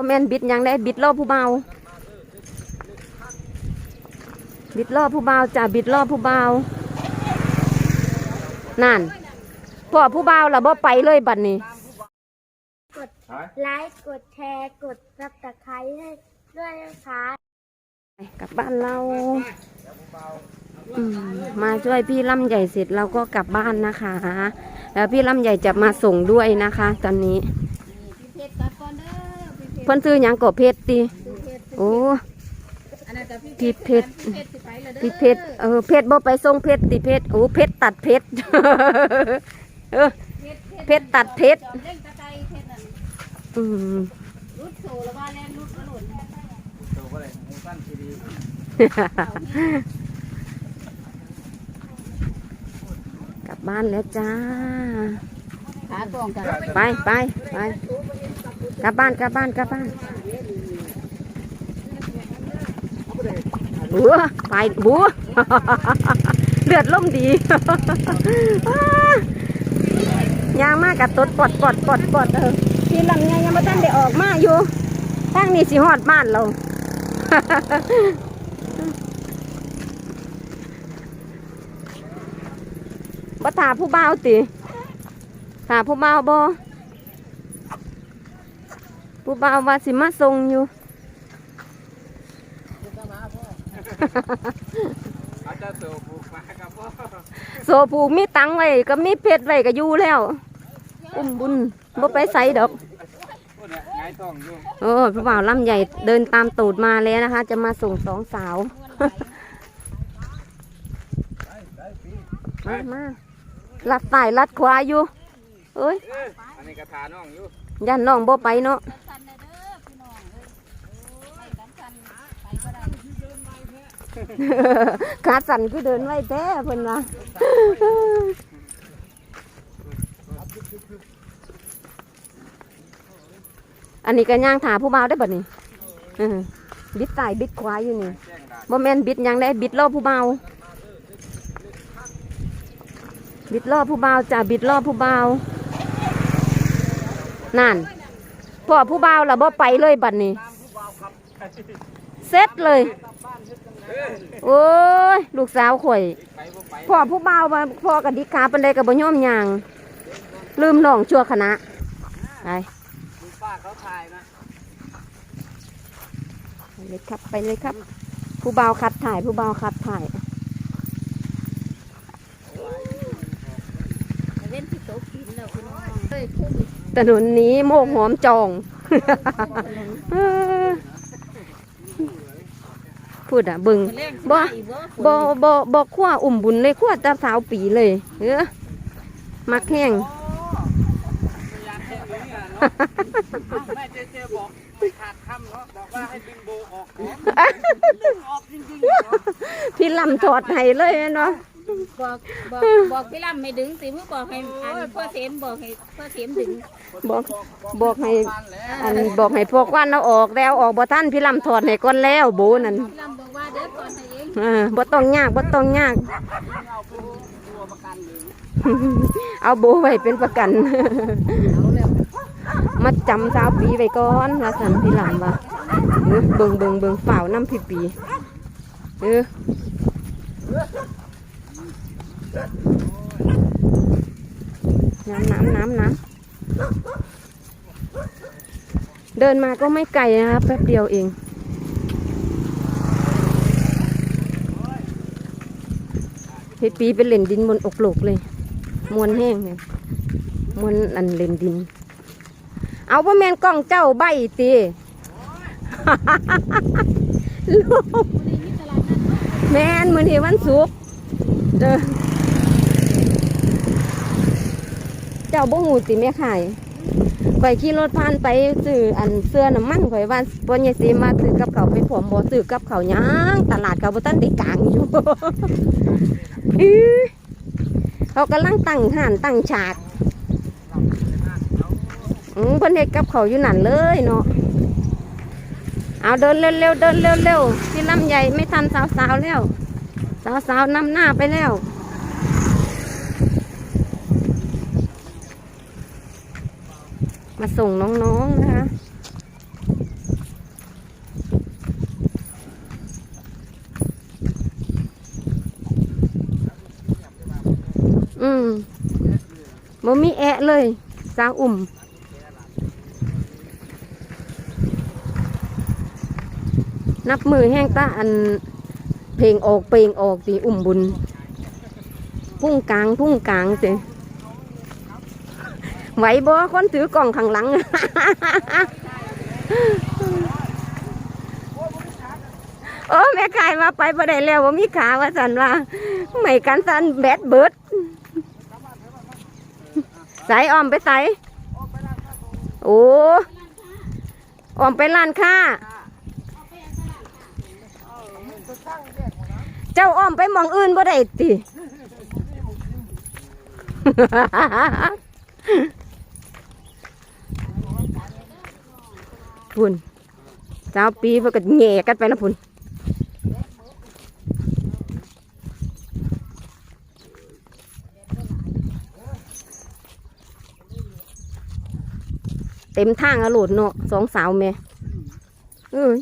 บ่แม่นบิดหยังได้บิดล่อผู้เบาบิดล่อผู้เบาจ้ะบิดล่อผู้เบานั่นพ่อผู้เบาล่ะบ่ไปเลยบัดนี้ กดไลค์กดแชร์กดซับสไครต์ให้ด้วยนะคะไปกลับบ้านเราอืมมาช่วยพี่ลำใหญ่เสร็จเราก็กลับบ้านนะคะ แล้วพี่ลำใหญ่จะมาส่งด้วยนะคะ ตอนนี้ เพชรตัดก่อนเด้อ พี่เพชรเพิ่นซื้อหยังก็เพชรติเพชรโอ้อันนั้นก็พี่พี่เพชรพี่เพชรสิไปแล้วเด้อพี่เพชรเออเพชรบ่ไปส่งเพชรติเพชรโอ้เพชรตัดเพชรเออเพชรตัดเพชรจอมเล่นตะไคร้เพชรนั่นอืมรุดโซแล้วว่าแล่นรุดกระหล่นตัวก็เลยหูสั้นทีดีกลับบ้านแล้วจ้าขาตรงกันไปไปไป กลับบ้านกลับบ้านกลับบ้านบัวไปบัวเลือดล่มดียางมากกับตดปอดปอดปอดปอดเออพี่ลำไยยังม่ทันได้ออกมาอยู่ตั้งนี่สิหอดบ้านเราบ่ถาผู้บ่าติถาผู้บ่าบ่ ผู้บ่าวว่าสิมาส่งอยู่ เขาจะสูบผูกมาครับพ่อโซผูกมีตังไว้ก็มีเพชรไว้ก็อยู่แล้วอุ้มบุญบ่ไปใส่ดอก พูดเนี่ยไงายท้องอยู่โอ้ผู้บ่าวลำใหญ่เดินตามตูดมาแล้วนะคะ จะมาส่งสองสาว มามาลัดใต้ลัดขวาอยู่ เอ้ยเอออันนี้กระถาน้องอยู่ยันน้องบ่ไปเนาะ สันเด้อพี่น้องเอ้ยโอ้ยกันสันไปก็ได้ ขาสั่นคือเดินไว้แท้เพิ่นว่าอันนี้ก็ย่างถาผู้บ่าวได้บัดนี้บิดใต้บิดขวายอยู่นี่แจ้งด่านบ่แม่นบิดยังได้บิดล่อผู้บ่าวบิดล่อผู้บ่าวจ้ะบิดล่อผู้บ่าวนั่นพ่อผู้บ่าวล่ะบ่ไปเลยบัดนี้เสร็จเลย โอ้ย ลูกสาวข่อยไปบ่ไปพ่อผู้บ่าวมาพ่อกับดิกาเป็นใดกับบ่ยอมยางลืมน้องชั่วคณะไปดูป้าเขาถ่ายนะไปเลยครับไปเลยครับ ผู้บ่าวคัดถ่ายผู้บ่าวคัดถ่ายเล่นที่โต๊ะกินแล้วพี่น้องเอ้ยพุ่งถนนนี้โมกหอมจองเออ พูดอะเบึงเล่นบ่อีกบ่บ่บ่ขั้วอุ่มบุญเลยขั้วตาสาวปีเลยเออมักแห้งพยายามแจ้งอยู่เนี่ยเนาะเอ้าแม่เจเจบอกไปขาดคำเนาะบอกว่าให้ดึงโบออกของดึงออกจริงๆเนาะพี่ลำถอดให้เลยเนาะบอกบอกบอกพี่ลำไม่ดึงสิเพื่อบอกให้อันพ่อเสมบอกให้พ่อเสมดึงบอกบอกให้บ้านแล้วอันบอกให้พวกวันเอาออกแล้วออกบ่ท่านพี่ลำถอดให้ก่อนแล้วโบนั่น เออบ่ต้องยากบ่ต้องยาก เอาโบไว้เป็นประกัน มาจำสาวปีไว้ก่อนว่าสันพี่หลานว่าเออเบิงเบิงเบิ่งฝ่าวน้ำพี่ปีเออน้ำน้ำน้ำน้ำเดินมาก็ไม่ไกลนะครับแป๊บเดียวเอง พี่ปีเป็นเล่นดินบนอกโลกเลย มวนแห้งเลยมวนอันเล่นดิน เอาพ่อแมนกล้องเจ้าใบตีลูกแมนมือนี้วันศุกร์เด้อเจ้าบ่หูติแม่ขายข่อยขี่รถผ่านไปซื้ออันเสื้อน้ำมันข่อยว่าบ่ยายสีมาซื้อกับเขาไปผมบ่ซื้อกับเขาวหยังตลาดเขาบ่ทันได้กลางอยู่ เขากำลังตั้งห่านตั้งฉากอืมเพิ่นเฮ็ดกับเขาอยู่นั่นเลยเนาะเอาเดินเร็วๆเดินเร็วๆพี่ลำใหญ่ไม่ทันสาวๆแล้ว สาวๆนำหน้าไปแล้วมาส่งน้องๆนะคะ บ่มีแอะเลยสาวอุ่ม นับมือแห้งตาอัน เพลงออกเพลงออกตีอุ่มบุญ พุ่งกลางพุ่งกลางสิไหวบ่คนถือกล่องข้างหลัง โอ้แม่ขายมาไปบ่ได้แล้วว่ามีขาว่าสันว่าไม่กันสันแบดเบิด ใส่ออมไปใส่โอ้ออมไปร้านค้า เจ้าอ้อมไปมองอื่นบ่ได้ติพุ่นสาวปีเพื่อก็แหย่กันไปแล้วพุ่น เต็มทางอะโหลดเนาะสองสาวแม่เอ้ย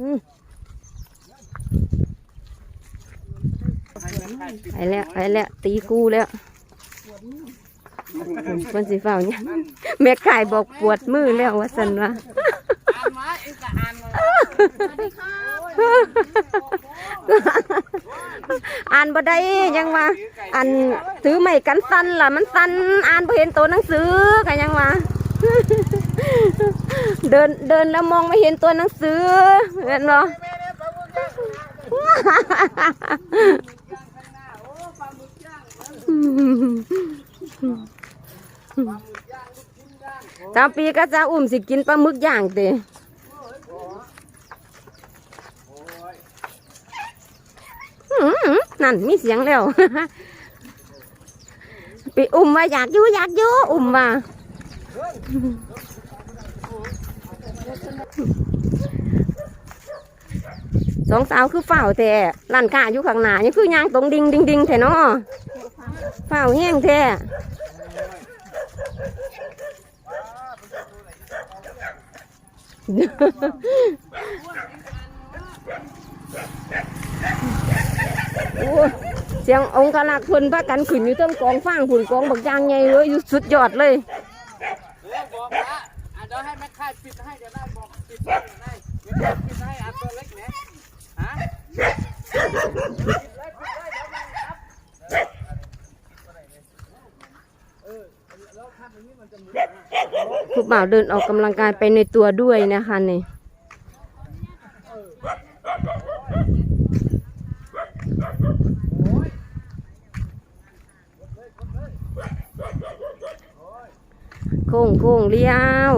อืมไปแล้วไปแล้วตีกูแล้วเพิ่นสิเฝ้าเนี่ยแม่ขายบอกปวดมือแล้วว่าสันว่าอ่านมาเองก็อ่านมาอ่านบ่ได้ยังว่าอัน ถือไม่กันสั้นล่ะมันสั้นอ่านบ่เห็นตัวหนังสือกันยังว่าเดินเดินแล้วมองไม่เห็นตัวหนังสือเห็นบ่เจ้าปีก็จะอุ่มสิกินปลาหมึกย่างเตอื้อหือนั่นมีเสียงแล้ว ปอุ่มว่าอยากอยู่อยากอยู่อุ่มว่าสองสาวคือเฝ้าแต่ร้านค้าอยู่ข้างหน้ายังคือย่างตรงดิงดิงดิงแท้เนาะเฝ้าแห้งแท้โอ้ เสียงองค์กลักษ์เพิ่นพากันขึ้นอยู่เทิงกองฟางผุนกองบักยางใหญ่เลยอยู่สุดยอดเลยเรื่องบอกว่าอะเดี๋ยวให้แม่ค่ายปิดให้เดี๋ยวได้บอกปิดให้เดี๋ยวได้แม่ค่ายปิดให้อะตัวเล็กเนี่ยฮะปิดเลยปิดเลยเดี๋ยวมันครับเออแล้วทำอย่างนี้มันจะหมุนนผู้บ่าวเดินออกกำลังกายไปในตัวด้วยนะคะนี่ โค้งโค้งเลี้ยว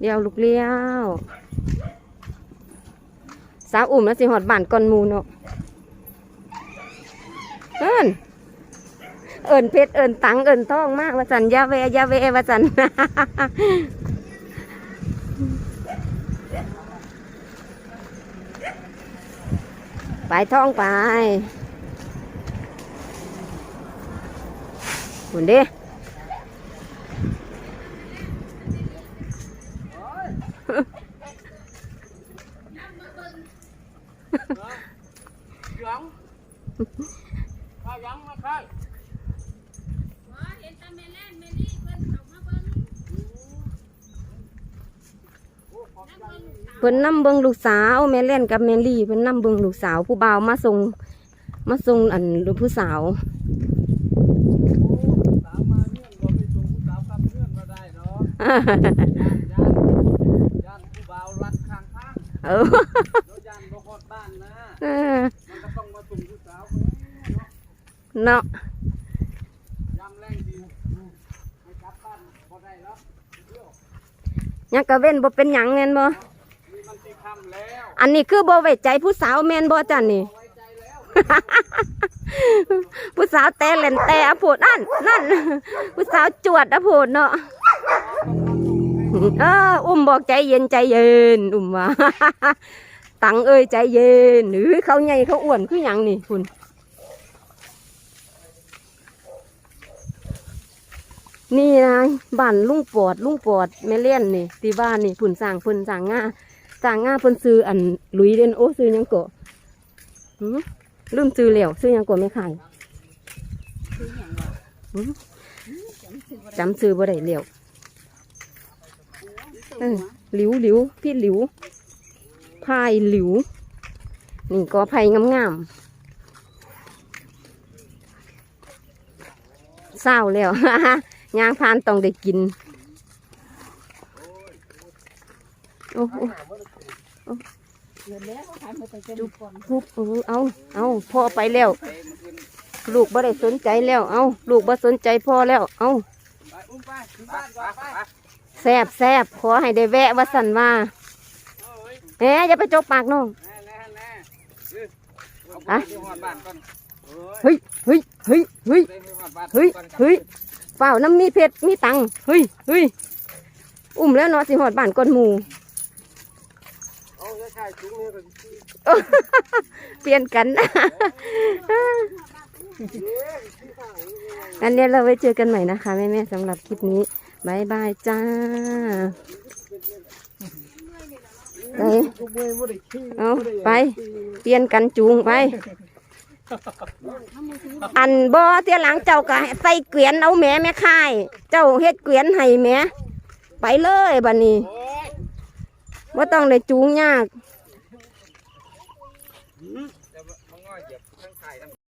เลี้ยวลูกเลี้ยวสาวอุ่มแล้วสิหอดบ้านก่อนมูเนาะเอิ้นเอิญเพชรเอิญตังเอิญทองมากว่าสันยาแวยาแวว่าสันไปท่องไปหุ่นดิ หยังข้าวหยังมาค่าย เห็นตาแม่แล่นแม่นี่เพิ่นเข้ามาเบิ่ง เพิ่นนำเบิงลูกสาวแม่เล่นกับแม่ลี่เพิ่นนำเบิงลูกสาว ผู้บ่าวมาส่งมาส่งอันผู้สาวสาวมาเงื่อนก็ไปส่งผู้สาวกลับเงื่อนมาได้เนาะย่านย่านย่านผู้บ่าวรัดข้างทางเออแล้วย่านบ่ฮอดบ้านนะเออมันก็ต้องมาส่งผู้สาวเนาะยามแรงดีไม่กลับบ้านบ่ได้แล้วเที่ยวยังกะเว้นบ่เป็นหยังแม่นบ่ นี่มันตีคำแล้ว อันนี้คือบ่ไว้ใจผู้สาวแมนบ่จันนี่ผู้สาวแต่เล่นแต่อะโพดนั่นนั่นผู้สาวจวดอะโพดเนาะเอออุ้มบอกใจเย็นใจเย็นอุ้มว่าตังเอ้ยใจเย็นหรือเขาใหญ่เขาอ้วนคือหยังนี่คุณนี่นะบ้านลุงปอดลุงปอดแม่เลี้ยนนี่ที่บ้านนี่ผุนสร้างเพิ่นสร้างง่า สร้างง่าเพิ่นซื้ออันลุยเดนโอซื้อยังก็หืมลืมซื้อแล้วซื้อยังกว่าไม่ขายจำชื่อบ่ได้จำซื้อบ่ได้แล้วหลิวหลิวพี่หลิวพายหลิวนี่ก็ไผ่งามๆเศร้าแล้วยางพานต้องได้กิน โอ้โหเดี๋ยวแล้วเขาขายมาแต่จะดูก่อนทุบเออเอาเอาพ่อไปแล้วไปเมื่อคืนลูกบ่ได้สนใจแล้ว เอาลูกบ่สนใจพ่อแล้ว เอาไปอุ้มไปที่บ้านก่อนไปแซบแซบขอให้ได้แวะว่าสันว่าโอ้ยเอ๊ะอย่าไปจกปากน้องแน่แน่แน่เอาไปอะที่หอดบ้านก่อนเฮ้ยเฮ้ยเฮ้ยเฮ้ยไปที่หอดบ้านเฮ้ยก่อนครับเฮ้ยเปล่าน้ำมีเพชรมีตังค์เฮ้ยเฮ้ยอุ้มแล้วเนาะสิหอดบ้านก้นหมู เปลี่ยนกันอันนี้เราไว้เจอกันใหม่นะคะแม่แม่ๆสำหรับคลิปนี้บายบายจ้าไปเอาไป เปลี่ยนกันจูงไป อันบ่เที่ยหลังเจ้าก็ใส่เกวียนเอาแม่แม่ค่าย เจ้าเฮ็ดเกวียนให้แม่ไปเลยบัดนี้ ว่าต้องได้จูงยาก